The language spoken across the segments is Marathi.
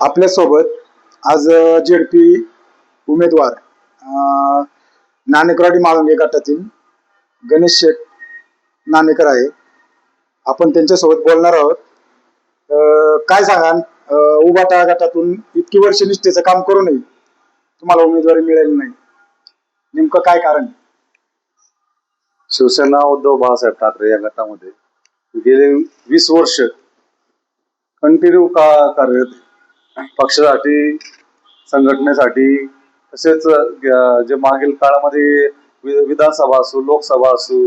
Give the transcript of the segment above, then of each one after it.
आपल्यासोबत आज जेडपी उमेदवार अं, नाणेकरवाडी माळुंगे गटातील गणेश शेठ नाणेकर आहे. आपण त्यांच्यासोबत बोलणार आहोत. काय सांगाल? उभाटा गटातून इतकी वर्ष निष्ठेचं काम करूनही तुम्हाला उमेदवारी मिळाली नाही. नेमकं काय कारण? शिवसेना उद्धव बाळासाहेब ठाकरे या गटामध्ये गेले वीस वर्ष कंटिन्यू का कार्यरत पक्षासाठी संघटनेसाठी तसेच जे मागील काळामध्ये विधानसभा असू लोकसभा असू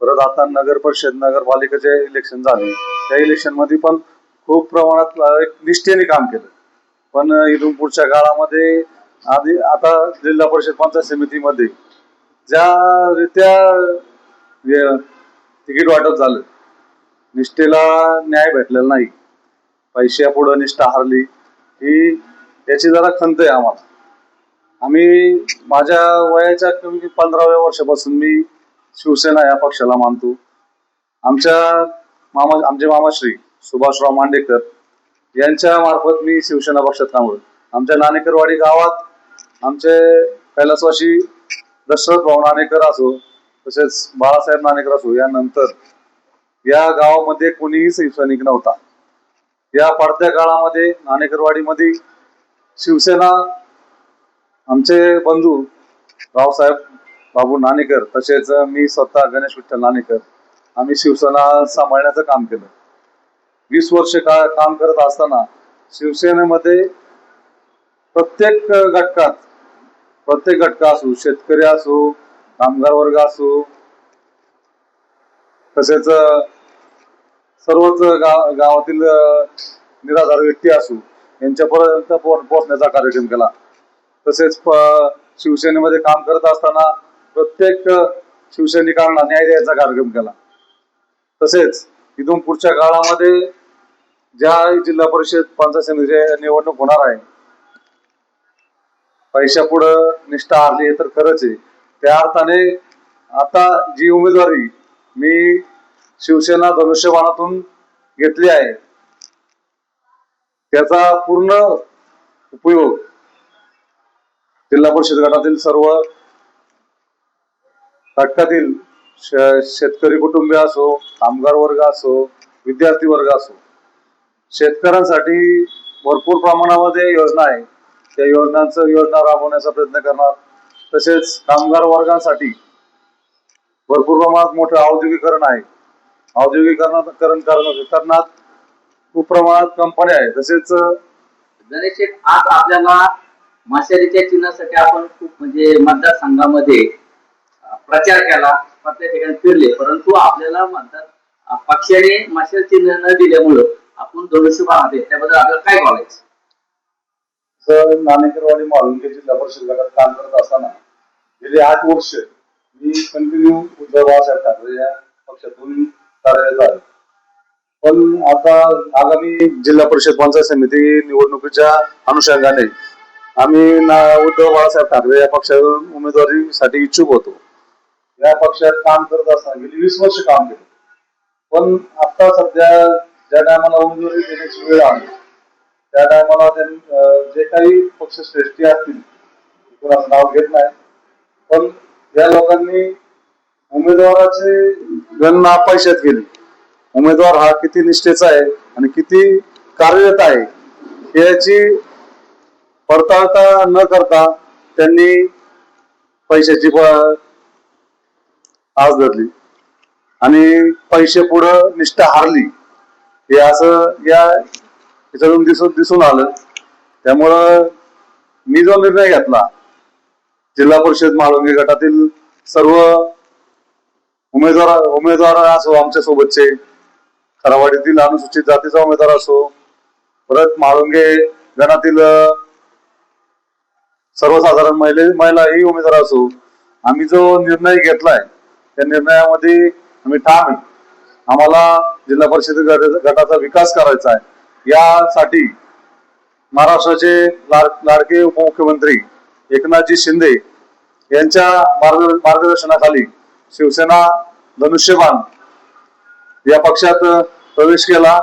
परत आता नगर परिषद नगरपालिकेचे इलेक्शन झाले. त्या इलेक्शनमध्ये पण खूप प्रमाणात एक निष्ठेने काम केलं. पण इथून पुढच्या काळामध्ये आधी आता जिल्हा परिषद पंचायत समितीमध्ये ज्या रित्या तिकीट वाटप झालं निष्ठेला न्याय भेटलेला नाही. पैशा पुढं निष्ठा हरली. ही याची जरा खंत आहे आम्हाला. आम्ही माझ्या वयाच्या कमी पंधराव्या वर्षापासून मी शिवसेना या पक्षाला मानतो. आमच्या मामा आमचे मामाश्री सुभाषराव मांडेकर यांच्या मार्फत मी शिवसेना पक्षात थांबलो आमच्या नाणेकरवाडी गावात आमचे कैलासवाशी दशरथ भाऊ नाणेकर असो तसेच बाळासाहेब नाणेकर असो यानंतर या गावामध्ये कोणीही शिवसैनिक नव्हता. या पडत्या काळामध्ये नाणेकरवाडीमध्ये शिवसेना आमचे बंधू रावसाहेब बाबू नाणेकर तसेच मी स्वतः गणेश विठ्ठल नाणेकर आम्ही शिवसेना सांभाळण्याचं काम केलं. वीस वर्ष का काम करत असताना शिवसेनेमध्ये प्रत्येक घटकात प्रत्येक घटका असो शेतकरी असो कामगार वर्ग असो तसेच सर्वच गाव गावातील निराधार व्यक्ती असो यांच्यापर्यंत पोहोचण्याचा कार्यक्रम केला. तसेच शिवसेनेमध्ये काम करत असताना प्रत्येक शिवसैनिकांना न्याय द्यायचा कार्यक्रम केला. तसेच इथून पुढच्या काळामध्ये ज्या जिल्हा परिषद पंचायत समितीचे निवडणूक होणार आहे पैशा पुढं निष्ठा हरली हे तर खरंच आहे. त्या अर्थाने आता जी उमेदवारी मी शिवसेना धनुष्यबाणातून घेतली आहे. त्याचा पूर्ण उपयोग जिल्हा परिषद गटातील सर्व घटकातील शेतकरी कुटुंबीय असो कामगार वर्ग असो विद्यार्थी वर्ग असो शेतकऱ्यांसाठी भरपूर प्रमाणामध्ये योजना आहे त्या योजनांचं योजना राबवण्याचा प्रयत्न करणार. तसेच कामगार वर्गांसाठी भरपूर प्रमाणात मोठं औद्योगिकरण आहे. औद्योगिकरणात करण करण- करण्यात खूप प्रमाणात कंपन्या आहेत. तसेच गणेश आज आपल्याला माशारीच्या चिन्हासाठी आपण खूप म्हणजे मतदारसंघामध्ये प्रचार केला. प्रत्येक ठिकाणी फिरले. परंतु आपल्याला मतदार अं, पक्षाने माशाल चिन्ह न दिल्यामुळं आपण धनुष्यबाण आहे त्याबद्दल आपल्याला काय बोलायचं? सर नाणेकरवाडी माळुंगे जिल्हा परिषद गटात काम करत असताना गेली आठ वर्ष मी कंटिन्यू उद्धव बाळासाहेब ठाकरे या पक्षातून कार्यरत आहे. पण आता आगामी जिल्हा परिषद पंचायत समिती निवडणुकीच्या अनुषंगाने आम्ही उद्धव बाळासाहेब ठाकरे या पक्षातून उमेदवारीसाठी इच्छुक होतो. या पक्षात काम करत असताना गेली वीस वर्ष काम केलं. पण आता सध्या ज्या टायमाला उमेदवारी देण्याची वेळ आली त्या टायमाला जे काही पक्ष श्रेष्ठी असतील कोणाचं नाव घेत नाही. पण या लोकांनी उमेदवाराचे गणना पैशात केली. उमेदवार हा किती निष्ठेचा आहे आणि किती कार्यरत आहे याची पडताळता न करता त्यांनी पैशाची आज धरली. आणि पैसे पुढं निष्ठा हारली. हे असं या याच्यातून दिसून दिसून आलं. त्यामुळं मी जो निर्णय घेतला जिल्हा परिषद माळुंगी गटातील सर्व उमेदवार उमेदवार असो आमच्या सोबतचे खरावाडीतील अनुसूचित जातीचा उमेदवार असो परत म्हाळुंगे गणातील सर्वसाधारण महिले महिलाही उमेदवार असो. आम्ही जो निर्णय घेतलाय त्या निर्णयामध्ये आम्ही ठाम आहे. आम्हाला जिल्हा परिषद गट- गटाचा विकास करायचा आहे. यासाठी महाराष्ट्राचे लाड- लाडके उपमुख्यमंत्री एकनाथजी शिंदे यांच्या मार्ग- मार्गदर्शनाखाली शिवसेना धनुष्यबाण या पक्षात प्रवेश केला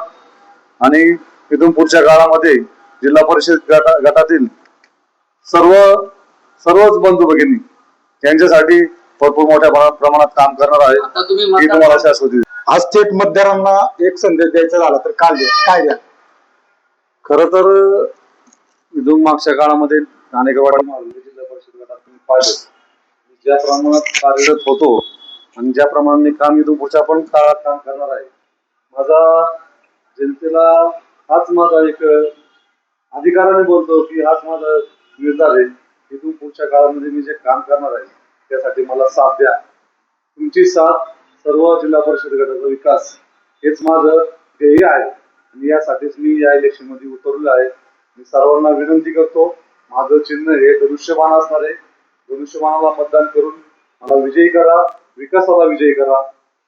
आणि इथून पुढच्या काळामध्ये जिल्हा परिषद गटा गटातील सर्व सर्वच बंधू भगिनी यांच्यासाठी भरपूर मोठ्या प्रमा- प्रमाणात काम करणार आहे आता तुम्ही ही मतदार तुम्हाला शाश्वती. आज थेट मतदारांना एक संदेश द्यायचा झाला तर काय द्या काय द्या? खर तर इथून मागच्या काळामध्ये महाविद्यालय जिल्हा परिषद गटात पाहिलं. ज्या प्रमाणात कार्यरत होतो आणि ज्याप्रमाणे मी काम इथून पुढच्या पण काळात काम करणार आहे. माझा जनतेला हाच माझा एक अधिकाराने बोलतो की हाच माझा निर्धार आहे. इथून पुढच्या काळामध्ये मी जे काम करणार आहे त्यासाठी मला साथ द्या. तुमची साथ सर्व जिल्हा परिषद गटाचा विकास हेच माझं ध्येय आहे. आणि यासाठीच मी या इलेक्शनमध्ये उतरलो आहे. मी सर्वांना विनंती करतो माझं चिन्ह हे धनुष्यबाण असणार आहे. धनुष्यबाणाला मतदान करून मला विजयी करा. विकासाला विजयी करा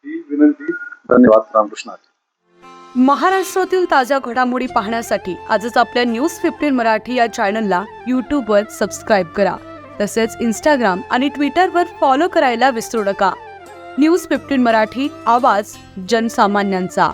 ही विनंती. धन्यवाद रामकृष्ण महाराष्ट्रातील ताज्या घडामोडी पाहण्यासाठी आजच आपल्या न्यूज फिफ्टीन मराठी या चॅनलला यूट्यूबवर सबस्क्राईब करा. तसेच इंस्टाग्राम आणि ट्विटरवर फॉलो करायला विसरू नका. न्यूज फिफ्टीन मराठी आवाज जनसामान्यांचा.